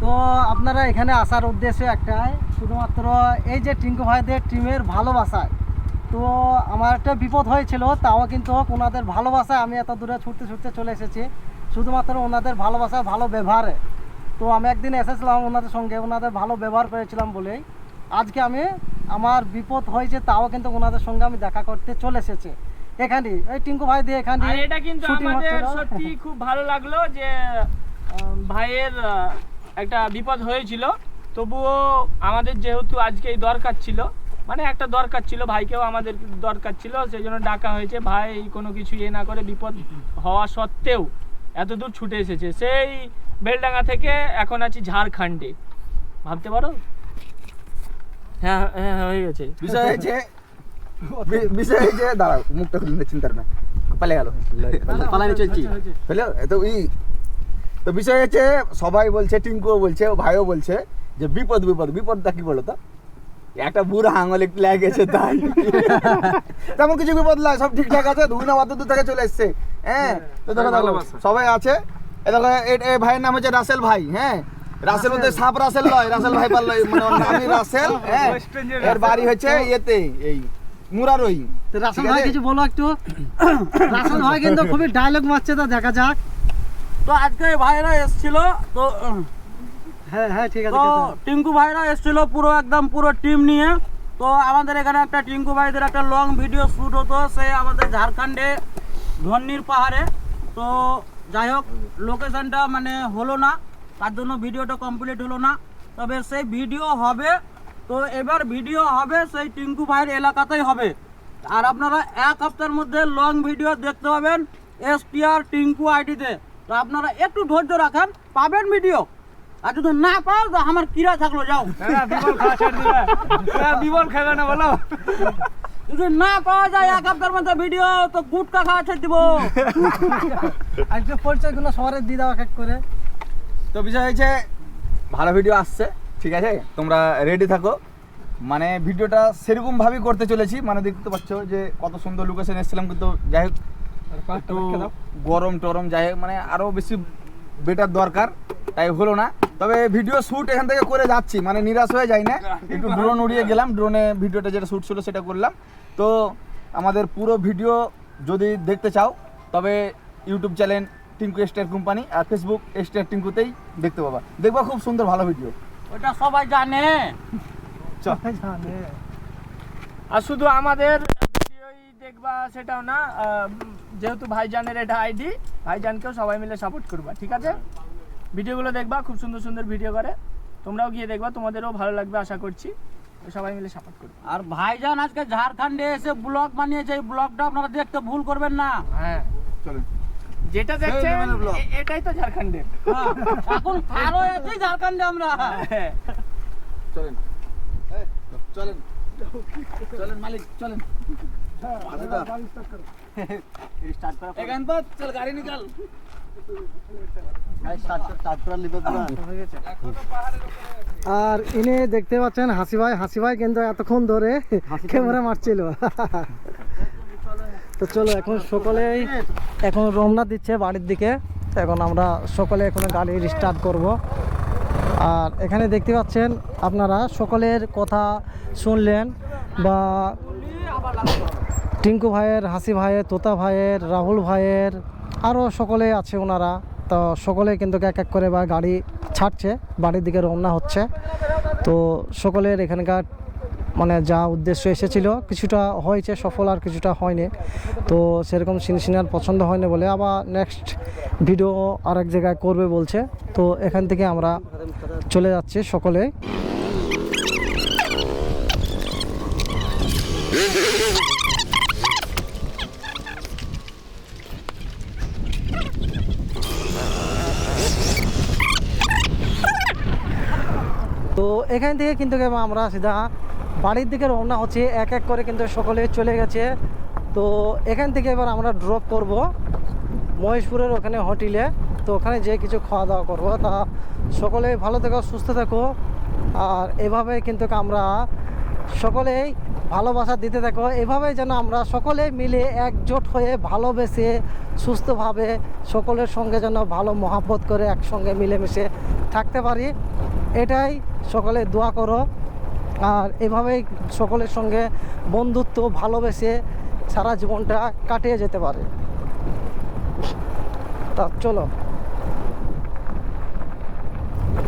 তো আপনারা এখানে আসার উদ্দেশ্য একটাই শুধুমাত্র এই যে টিঙ্কু ভাইদের টিমের ভালোবাসায়। তো আমার একটা বিপদ হয়েছিল তাও কিন্তু ওনাদের ভালোবাসায় আমি এত দূরে ছুটতে ছুটতে চলে এসেছি। শুধুমাত্র ওনাদের ভালোবাসায় ভালো ব্যবহারে। তো আমি একদিন এসেছিলাম ওনাদের সঙ্গে ওনাদের ভালো ব্যবহার করেছিলাম বলেই। আজকে আমি আমার বিপদ হয়েছে তাও কিন্তু ওনাদের সঙ্গে আমি দেখা করতে চলে এসেছি। এখানে এই টিঙ্কু ভাই দিয়ে এখানে এটা কিন্তু আমাদের সত্যি খুব ভালো লাগল যে ভাইয়ের একটা বিপদ হয়েছিল তবুও আমাদের যেহেতু আজকে এই দরকার ছিল মানে একটা দরকার ছিল ভাইকেও আমাদের দরকার ছিল সেই জন্য ডাকা হয়েছে ভাই কোনো কিছু ইয়ে না করে বিপদ হওয়া সত্ত্বেও এত দূর ছুটে এসেছে সেই বেলডাঙ্গা থেকে এখন আছি ঝাড়খণ্ডে ভাবতে পারো হ্যাঁ হ্যাঁ হয়ে গেছে বিষয় হয়েছে বিষয় হয়েছে দাঁড়াও মুখটা খুলে চিন্তার না পালে গেল পালানি চলছি হলো তো ই তো বিষয় হচ্ছে সবাই বলছে টিঙ্কুও বলছে ও ভাইও বলছে যে বিপদ বিপদ বিপদটা কি বলো তো একটা বুড়া আঙুল একটু লেগেছে তাই। তেমন কিছু বিপদ নয় সব ঠিকঠাক আছে দুই না দূর থেকে চলে এসছে। হ্যাঁ তো দেখো দেখো, সবাই আছে। এ দেখো ভাইয়ের নাম হচ্ছে রাসেল ভাই হ্যাঁ? রাসেল বলতে সাপ রাসেল নয় রাসেল ভাই পারল মানে ওর নামই রাসেল হ্যাঁ? এর বাড়ি হচ্ছে ইয়েতে এই মুরারই। রাসেল ভাই কিছু বলো একটু। রাসেল ভাই কিন্তু খুবই ডায়লগ মারছে তো দেখা যাক। তো আজকে এই ভাইরা এসেছিল তো হ্যাঁ হ্যাঁ ঠিক আছে তো টিঙ্কু ভাইরা এসেছিল পুরো একদম পুরো টিম নিয়ে। তো আমাদের এখানে একটা টিঙ্কু ভাইদের একটা লং ভিডিও শ্যুট হতো সে আমাদের ঝাড়খণ্ডে ধন্যির পাহাড়ে। তো যাই হোক লোকেশনটা মানে হলো না তার জন্য ভিডিওটা কমপ্লিট হলো না। তবে সেই ভিডিও হবে তো এবার ভিডিও হবে সেই টিঙ্কু ভাইয়ের এলাকাতেই হবে। আর আপনারা এক হপ্তার মধ্যে লং ভিডিও দেখতে পাবেন এস টি আর টিঙ্কু আইডিতে তো আপনারা একটু ধৈর্য রাখেন পাবেন ভিডিও আর যদি না পাও তো আমার কিরা থাকল যাও। হ্যাঁ, বিমল খাওয়া ছেড়ে দিবে। হ্যাঁ, খাবে না বলো। যদি না পাওয়া যায় এক হপ্তার মধ্যে ভিডিও তো গুটকা খাওয়া ছেড়ে দিব। আজকে পরিচয়গুলো সবার দিয়ে দাও এক এক করে। তো বিষয় হয়েছে ভালো ভিডিও আসছে ঠিক আছে? তোমরা রেডি থাকো। মানে ভিডিওটা সেরকম ভাবেই করতে চলেছি। মানে দেখতে পাচ্ছ যে কত সুন্দর লোকেশন এসেছিলাম কিন্তু যাই হোক একটু গরম টরম যাই হোক মানে আরও বেশি বেটার দরকার তাই হলো না। তবে ভিডিও শ্যুট এখান থেকে করে যাচ্ছি মানে নিরাশ হয়ে যাই না। একটু ড্রোন উড়িয়ে গেলাম ড্রোনে ভিডিওটা যেটা শ্যুট ছিল সেটা করলাম। তো আমাদের পুরো ভিডিও যদি দেখতে চাও তবে YouTube channel Tinku star company আর ফেসবুক স্টার টিঙ্কুতেই দেখতে পাবা। দেখবা খুব সুন্দর ভালো ভিডিও ওটা সবাই জানে। জানে। আর শুধু আমাদের দেখবা সেটাও না যেহেতু ভাইজানের এটা আইডি ভাইজানকেও সবাই মিলে সাপোর্ট করবা ঠিক আছে? ভিডিওগুলো দেখবা খুব সুন্দর সুন্দর ভিডিও করে। তোমরাও গিয়ে দেখবা তোমাদেরও ভালো লাগবে আশা করছি। সবাই মিলে সাপোর্ট করবে। আর ভাইজান আজকে ঝাড়খণ্ডে এসে ব্লগ বানিয়েছে এই ব্লগটা আপনারা দেখতে ভুল করবেন না। হ্যাঁ। চলেন। যেটা দেখছেন এটাই তো ঝাড়খণ্ডের। হ্যাঁ, এখন আরও আছি ঝাড়খণ্ডে আমরা। হ্যাঁ। চলেন। চলেন। চলেন মালিক চলেন। আর ইনি দেখতে পাচ্ছেন হাসি ভাই হাসি ভাই কিন্তু এতক্ষণ ধরে ক্যামেরা মারছিল। তো চলো এখন সকলেই এখন রওনা দিচ্ছে বাড়ির দিকে। এখন আমরা সকলে এখন গাড়ি স্টার্ট করব। আর এখানে দেখতে পাচ্ছেন আপনারা সকলের কথা শুনলেন বা টিঙ্কু ভাইয়ের, হাসি ভাইয়ের, তোতা ভাইয়ের, রাহুল ভাইয়ের আরও সকলে আছে ওনারা। তো সকলে কিন্তু এক এক করে বা গাড়ি ছাড়ছে, বাড়ির দিকে রওনা হচ্ছে। তো সকলের এখানকার মানে যা উদ্দেশ্য এসেছিল, কিছুটা হয়েছে সফল আর কিছুটা হয়নি। তো সেরকম সিনসিনার পছন্দ হয়নি বলে আবার নেক্সট ভিডিও আরেক জায়গায় করবে বলছে। তো এখান থেকে আমরা চলে যাচ্ছি সকলে। তো এখান থেকে কিন্তু আমরা সিধা বাড়ির দিকে রওনা হচ্ছে। এক এক করে কিন্তু সকলে চলে গেছে। তো এখান থেকে এবার আমরা ড্রপ করব মহেশপুরের ওখানে হোটেলে তো ওখানে যে কিছু খাওয়া দাওয়া করব তা সকলে ভালো থেকো, সুস্থ থাকো। আর এভাবে কিন্তু আমরা সকলেই ভালোবাসা দিতে থাকো। এভাবে যেন আমরা সকলে মিলে একজোট হয়ে ভালোবেসে, সুস্থভাবে সকলের সঙ্গে যেন ভালো মহাব্বত করে একসঙ্গে মিলেমিশে থাকতে পারি। এটাই সকলে দোয়া করো। আর এভাবেই সকলের সঙ্গে বন্ধুত্ব, ভালোবেসে সারা জীবনটা কাটিয়ে যেতে পারে। তা চলো।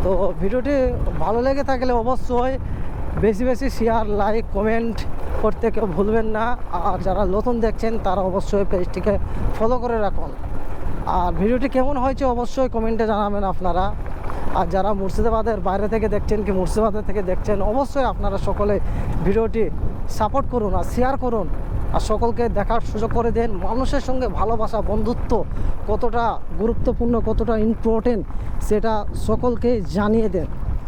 তো ভিডিওটি ভালো লেগে থাকলে অবশ্যই বেশি বেশি শেয়ার লাইক কমেন্ট করতে কেউ ভুলবেন না। আর যারা নতুন দেখছেন, তারা অবশ্যই পেজটিকে ফলো করে রাখুন। আর ভিডিওটি কেমন হয়েছে অবশ্যই কমেন্টে জানাবেন আপনারা। আর যারা মুর্শিদাবাদের বাইরে থেকে দেখছেন কি মুর্শিদাবাদের থেকে দেখছেন, অবশ্যই আপনারা সকলে ভিডিওটি সাপোর্ট করুন আর শেয়ার করুন। আর সকলকে দেখার সুযোগ করে দেন। মানুষের সঙ্গে ভালোবাসা, বন্ধুত্ব কতটা গুরুত্বপূর্ণ, কতটা ইম্পর্টেন্ট সেটা সকলকে জানিয়ে দেন।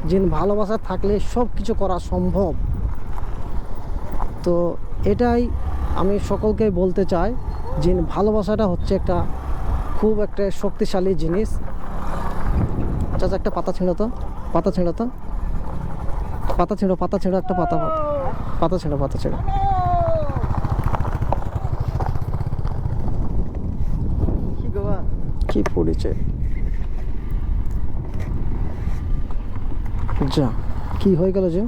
যে ভালোবাসা থাকলে সব কিছু করা সম্ভব। তো এটাই আমি সকলকে বলতে চাই যে ভালোবাসাটা হচ্ছে একটা খুব একটা শক্তিশালী জিনিস। আচ্ছা, একটা পাতা ছিঁড়ো তো পাতা ছিঁড়ো তো। পাতা ছিঁড়ো পাতা ছিঁড়ো একটা পাতা পাতা ছিঁড়ো পাতা ছিঁড়ো। কি পড়েছে? যা কি হয়ে গেল যে?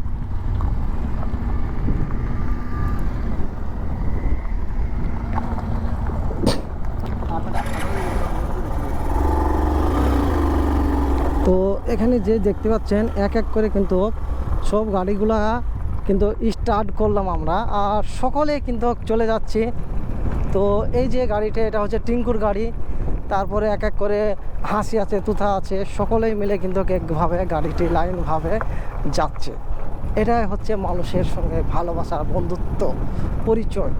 তো এখানে যে দেখতে পাচ্ছেন, এক এক করে কিন্তু সব গাড়িগুলা কিন্তু স্টার্ট করলাম আমরা আর সকলে কিন্তু চলে যাচ্ছি। তো এই যে গাড়িটা, এটা হচ্ছে টিঙ্কুর গাড়ি। তারপরে এক এক করে হাসি আছে, তুথা আছে, সকলেই মিলে কিন্তু একভাবে গাড়িটি লাইনভাবে যাচ্ছে। এটাই হচ্ছে মানুষের সঙ্গে ভালোবাসার বন্ধুত্ব, পরিচয়।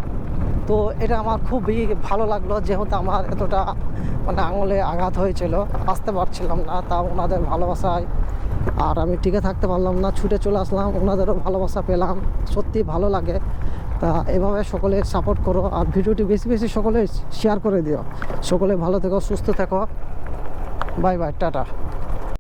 তো এটা আমার খুবই ভালো লাগল, যেহেতু আমার এতটা মানে আঙুলে আঘাত হয়েছিল, আসতে পারছিলাম না তা ওনাদের ভালোবাসায়। আর আমি টিকে থাকতে পারলাম না, ছুটে চলে আসলাম, ওনাদেরও ভালোবাসা পেলাম, সত্যি ভালো লাগে। তা এভাবে সকলে সাপোর্ট করো আর ভিডিওটি বেশি বেশি সকলে শেয়ার করে দিও। সকলে ভালো থেকো, সুস্থ থেকো। Bye bye tata.